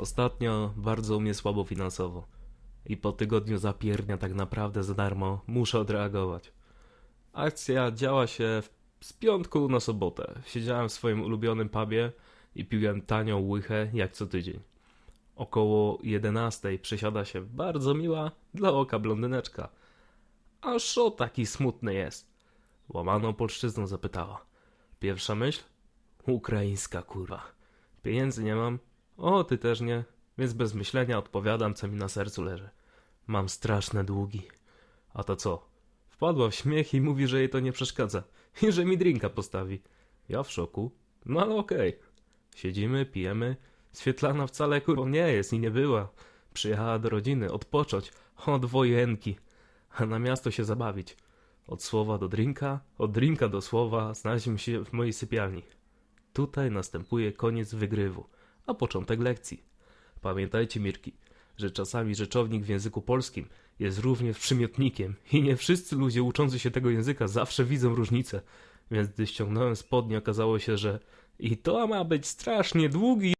Ostatnio bardzo u mnie słabo finansowo. I po tygodniu zapiernia tak naprawdę za darmo muszę odreagować. Akcja działa się z piątku na sobotę. Siedziałem w swoim ulubionym pubie i piłem tanią łychę jak co tydzień. Około 11 przesiada się bardzo miła dla oka blondyneczka. A szo taki smutny jest? Łamaną polszczyzną zapytała. Pierwsza myśl? Ukraińska kurwa. Pieniędzy nie mam. O, ty też nie. Więc bez myślenia odpowiadam, co mi na sercu leży. Mam straszne długi. A to co? Wpadła w śmiech i mówi, że jej to nie przeszkadza. I że mi drinka postawi. Ja w szoku. No ale okej. Siedzimy, pijemy. Swietlana wcale kurwą nie jest i nie była. Przyjechała do rodziny, odpocząć. Od wojenki. A na miasto się zabawić. Od słowa do drinka, od drinka do słowa znaleźliśmy się w mojej sypialni. Tutaj następuje koniec wygrywu, a początek lekcji. Pamiętajcie, Mirki, że czasami rzeczownik w języku polskim jest również przymiotnikiem i nie wszyscy ludzie uczący się tego języka zawsze widzą różnicę. Więc gdy ściągnąłem spodnie, okazało się, że i to ma być strasznie długi